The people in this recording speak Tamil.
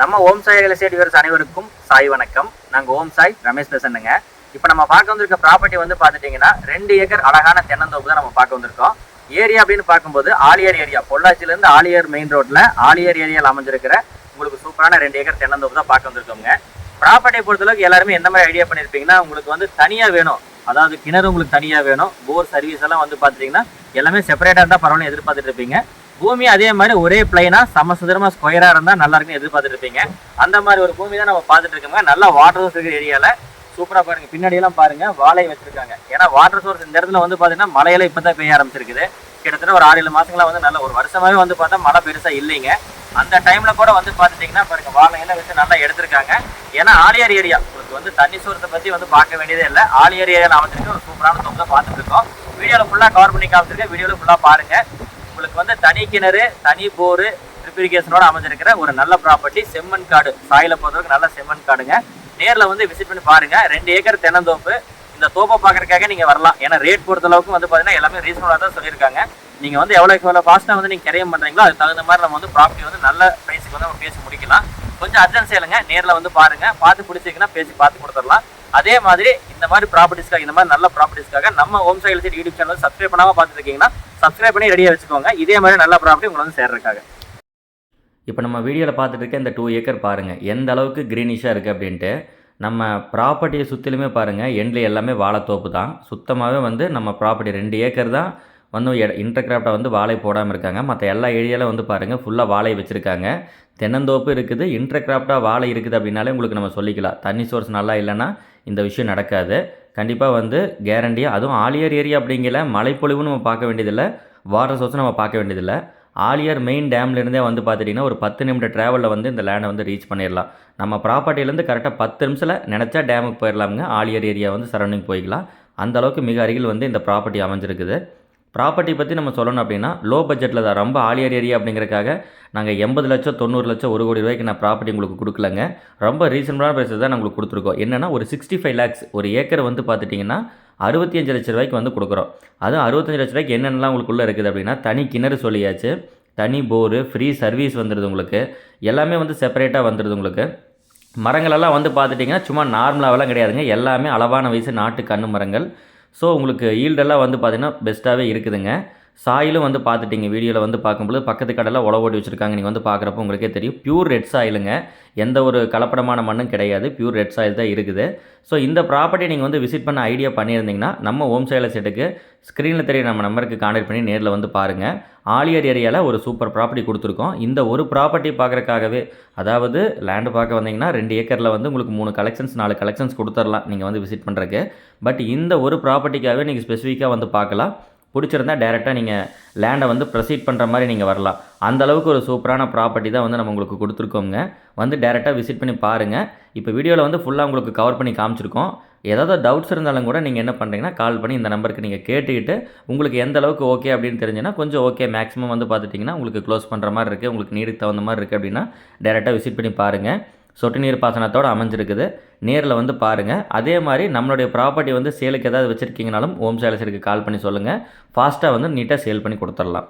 நம்ம Om Sai real estate viewers அனைவருக்கும் சாய் வணக்கம். நாங்கள் ஓம் சாய் ரமேஷ் பேசணுங்க இப்போ நம்ம பார்க்க வந்திருக்க ப்ராப்பர்ட்டி வந்து பார்த்துட்டிங்கன்னா ரெண்டு ஏக்கர் அழகான தென்னந்தோப்பு தான் நம்ம பார்க்க வந்திருக்கோம். ஏரியா அப்படின்னு பார்க்கும்போது ஆலியர் ஏரியா. பொள்ளாச்சியிலேருந்து ஆலியர் மெயின் ரோட்டில் ஆலியர் ஏரியாவில் அமைஞ்சிருக்கிற உங்களுக்கு சூப்பரான ரெண்டு ஏக்கர் தென்னந்தோப்பு தான் பார்க்க வந்திருக்கோங்க. ப்ராப்பர்ட்டியை பொறுத்தளவுக்கு எல்லாருமே எந்த மாதிரி ஐடியா பண்ணியிருப்பீங்கன்னா உங்களுக்கு வந்து தனியாக வேணும். அதாவது கிணறு உங்களுக்கு தனியாக வேணும். போர் சர்வீஸ் எல்லாம் வந்து பார்த்துட்டிங்கன்னா எல்லாமே செப்பரேட்டாக இருந்தால் பரவாயில்ல எதிர்பார்த்துட்டு இருப்பீங்க. பூமி அதே மாதிரி ஒரே பிளைனா சமசுதரமா ஸ்கொயரா இருந்தா நல்லா இருக்குன்னு எதிர்பார்த்துட்டு இருப்பீங்க அந்த மாதிரி ஒரு பூமி தான் நம்ம பார்த்துட்டு இருக்கோங்க. நல்லா வாட்டர் சோர்ஸ் இருக்கிற ஏரியால சூப்பரா பாருங்க. பின்னாடி எல்லாம் பாருங்க. வாழை வச்சிருக்காங்க. ஏன்னா வாட்டர் சோர்ஸ் இந்த இடத்துல வந்து பாத்தீங்கன்னா மழையெல்லாம் இப்பதான் பெய்ய ஆரம்பிச்சிருக்குது. கிட்டத்தட்ட ஒரு ஆறு ஏழு மாசங்களா வந்து நல்ல ஒரு வருஷமாவே வந்து பார்த்தா மழை பெருசா இல்லைங்க. அந்த டைம்ல கூட வந்து பாத்துட்டீங்கன்னா பாருங்க வாழையெல்லாம் வச்சு நல்லா எடுத்திருக்காங்க. ஏன்னா ஆலியார் ஏரியா. உங்களுக்கு வந்து தண்ணி சோர்ஸை பத்தி வந்து பார்க்க வேண்டியதே இல்லை. ஆலியார் ஏரியாவில் அமைச்சிருக்க ஒரு சூப்பரான தொகுதி பார்த்துட்டு இருக்கோம். வீடியோல ஃபுல்லா கவர் பண்ணி காமிச்சிருக்கேன். வீடியோல ஃபுல்லா பாருங்க. உங்களுக்கு வந்து தனி கிணறு தனி போரு ட்ரிப்ரிகேஷனோட அமைஞ்சிருக்கிற ஒரு நல்ல ப்ராப்பர்ட்டி செம்மண் காடு. சாயில பொறுத்தவரைக்கும் நல்ல செம்மண் காடுங்க. நேரில் வந்து விசிட் பண்ணி பாருங்க. ரெண்டு ஏக்கர் தென்னந்தோப்பு. இந்த தோப்பை பார்க்கறதுக்காக நீங்க வரலாம். ஏன்னா ரேட் பொறுத்த அளவுக்கு வந்து பாத்தீங்கன்னா எல்லாமே ரீசனபிளா தான் சொல்லியிருக்காங்க. நீங்க வந்து எவ்வளவுக்கு எவ்வளவு ஃபாஸ்டா வந்து நீங்க கிரையம் பண்றீங்களோ அதுக்கு தகுந்த மாதிரி நம்ம வந்து ப்ராப்பர்ட்டி வந்து நல்ல பிரைஸுக்கு வந்து நம்ம பேசி முடிக்கலாம். கொஞ்சம் அர்ஜென்ட் இல்லைங்க. நேரில் வந்து பாருங்க. பார்த்து பிடிச்சிங்கன்னா பேசி பார்த்து கொடுத்துடலாம். அதே மாதிரி இந்த மாதிரி ப்ராப்பர்ட்டிஸ்க்காக இந்த மாதிரி நல்ல ப்ராப்பர்ட்டிஸ்க்காக நம்ம home sale site YouTube channel subscribe பண்ணாம பார்த்துட்டு இருக்கீங்கன்னா சப்ஸ்கிரைப் பண்ணி ரெடியாக வச்சுக்கோங்க. இதே மாதிரி நல்ல ப்ராப்பர்ட்டி உங்களை வந்து சேர்றதுக்காக. இப்போ நம்ம வீடியோவில் பார்த்துட்டு இருக்க இந்த டூ ஏக்கர் பாருங்கள் எந்த அளவுக்கு க்ரீனிஷாக இருக்குது அப்படின்ட்டு நம்ம ப்ராப்பர்ட்டியை சுற்றிலுமே பாருங்கள் எண்டில் எல்லாமே வாழைத்தோப்பு தான். சுத்தமாகவே வந்து நம்ம ப்ராப்பர்ட்டி ரெண்டு ஏக்கர் தான் வந்து இன்டர்கிராஃப்டாக வந்து வாழை போடாமல் இருக்காங்க. மற்ற எல்லா ஏரியாவில் வந்து பாருங்கள் ஃபுல்லாக வாழை வச்சுருக்காங்க. தென்னந்தோப்பு இருக்குது. இன்டர்கிராஃப்டாக வாழை இருக்குது அப்படின்னாலே உங்களுக்கு நம்ம சொல்லிக்கலாம். தண்ணி சோர்ஸ் நல்லா இல்லைன்னா இந்த விஷயம் நடக்காது. கண்டிப்பாக வந்து கேரண்டியாக அதுவும் ஆலியர் ஏரியா அப்படிங்கிற மழைப்பொழிவும் நம்ம பார்க்க வேண்டியதில்லை. வாட்டர் சோர்ஸும் நம்ம பார்க்க வேண்டியதில்லை. ஆலியர் மெயின் டேம்லேருந்தே வந்து பார்த்துட்டிங்கன்னா ஒரு பத்து நிமிட ட்ராவலில் வந்து இந்த லேண்டை வந்து ரீச் பண்ணிடலாம். நம்ம ப்ராப்பர்ட்டிலேருந்து கரெக்டாக பத்து நிமிஷத்தில் நினச்சா டேமுக்கு போயிடலாமுங்க. ஆலியர் ஏரியா வந்து சரௌண்டிங் போய்க்கலாம். அந்த அளவுக்கு மிக அருகில் வந்து இந்த ப்ராப்பர்ட்டி அமைஞ்சிருக்குது. ப்ராப்பர்ட்டி பற்றி நம்ம சொல்லணும் அப்படின்னா லோ பட்ஜெட்டில் தான் ரொம்ப ஆலியர் ஏரியா அப்படிங்கிறக்காக நாங்கள் எண்பது லட்சம் தொண்ணூறு லட்சம் ஒரு கோடி ரூபாய்க்கு நான் ப்ராப்பர்ட்டி உங்களுக்கு கொடுக்கலங்க. ரொம்ப ரீசனபிளான ப்ரைஸ் தான் நான் உங்களுக்கு கொடுத்துருக்கோம். என்னென்னா ஒரு சிக்ஸ்டி ஃபைவ் லேக்ஸ் ஒரு ஏக்கர் வந்து பார்த்துட்டிங்கன்னா அறுபத்தி அஞ்சு லட்ச ரூபாய்க்கு வந்து கொடுக்குறோம். அதுவும் அறுபத்தஞ்சு லட்ச ரூபாய்க்கு என்னென்னலாம் உங்களுக்குள்ளே இருக்குது அப்படின்னா தனி கிணறு சொல்லியாச்சு தனி போரு ஃப்ரீ சர்வீஸ் வந்துடுது உங்களுக்கு. எல்லாமே வந்து செப்பரேட்டாக வந்துடுது உங்களுக்கு. மரங்களெல்லாம் வந்து பார்த்துட்டிங்கன்னா சும்மா நார்மலாகலாம் கிடையாதுங்க. எல்லாமே அளவான வயசு நாட்டு கண்ணு மரங்கள். ஸோ உங்களுக்கு ஈல்டெல்லாம் வந்து பார்த்திங்கன்னா பெஸ்ட்டாகவே இருக்குதுங்க. சாயிலும் வந்து பார்த்துட்டிங்க. வீடியோவில் வந்து பார்க்கும்போது பக்கத்து கடையில் உழவு ஓடி வச்சுருக்காங்க. நீங்கள் வந்து பார்க்குறப்போ உங்களுக்கே தெரியும். பியூர் ரெட் சாயிலுங்க எந்த ஒரு கலப்படமான மண்ணும் கிடையாது. பியூர் ரெட் சாயில் தான் இருக்குது. ஸோ இந்த ப்ராப்பர்ட்டி நீங்கள் வந்து விசிட் பண்ண ஐடியா பண்ணியிருந்தீங்கன்னா நம்ம ஹோம் சேல செட்டுக்கு ஸ்க்ரீனில் தெரிய நம்ம நம்பருக்கு கான்டாக்ட் பண்ணி நேரில் வந்து பாருங்கள் ஆலியர் ஏரியாவில் ஒரு சூப்பர் ப்ராப்பர்ட்டி கொடுத்துருக்கோம். இந்த ஒரு ப்ராப்பர்ட்டி பார்க்குறக்காகவே அதாவது லேண்டு பார்க்க வந்தீங்கன்னா ரெண்டு ஏக்கரில் வந்து உங்களுக்கு மூணு கலெக்ஷன்ஸ் நாலு கலெக்ஷன்ஸ் கொடுத்துர்லாம் நீங்கள் வந்து விசிட் பண்ணுறக்கு பட் இந்த ஒரு ப்ராப்பர்ட்டிக்காகவே நீங்கள் ஸ்பெசிஃபிக்காக வந்து பார்க்கலாம். பிடிச்சிருந்தா டேரெக்டாக நீங்கள் லேண்டை வந்து ப்ரொசீட் பண்ணுற மாதிரி நீங்கள் வரலாம். அந்தளவுக்கு ஒரு சூப்பரான ப்ராப்பர்ட்டி தான் வந்து நம்ம உங்களுக்கு கொடுத்துருக்கோங்க வந்து டேரெக்டாக விசிட் பண்ணி பாருங்கள் இப்போ வீடியோவில் வந்து ஃபுல்லாக உங்களுக்கு கவர் பண்ணி காமிச்சிருக்கோம். ஏதாவது டவுட்ஸ் இருந்தாலும் கூட நீங்கள் என்ன பண்ணுறீங்கன்னா கால் பண்ணி இந்த நம்பருக்கு நீங்கள் கேட்டுக்கிட்டு உங்களுக்கு எந்த அளவுக்கு ஓகே அப்படின்னு தெரிஞ்சுன்னா கொஞ்சம் ஓகே மேக்ஸிமம் வந்து பார்த்துட்டிங்கன்னா உங்களுக்கு க்ளோஸ் பண்ணுற மாதிரி இருக்குது உங்களுக்கு நீடுக்கு தகுந்த மாதிரி இருக்குது அப்படின்னா டேரெக்டாக விசிட் பண்ணி பாருங்கள் சொட்டு நீர் பாசனத்தோடு அமைஞ்சிருக்குது. நேரில் வந்து பாருங்கள் அதே மாதிரி நம்மளுடைய ப்ராப்பர்ட்டி வந்து சேலுக்கு ஏதாவது வச்சுருக்கீங்கனாலும் ஓம் சேலஸருக்கு கால் பண்ணி சொல்லுங்கள் ஃபாஸ்ட்டாக வந்து நீட்டாக சேல் பண்ணி கொடுத்துடலாம்.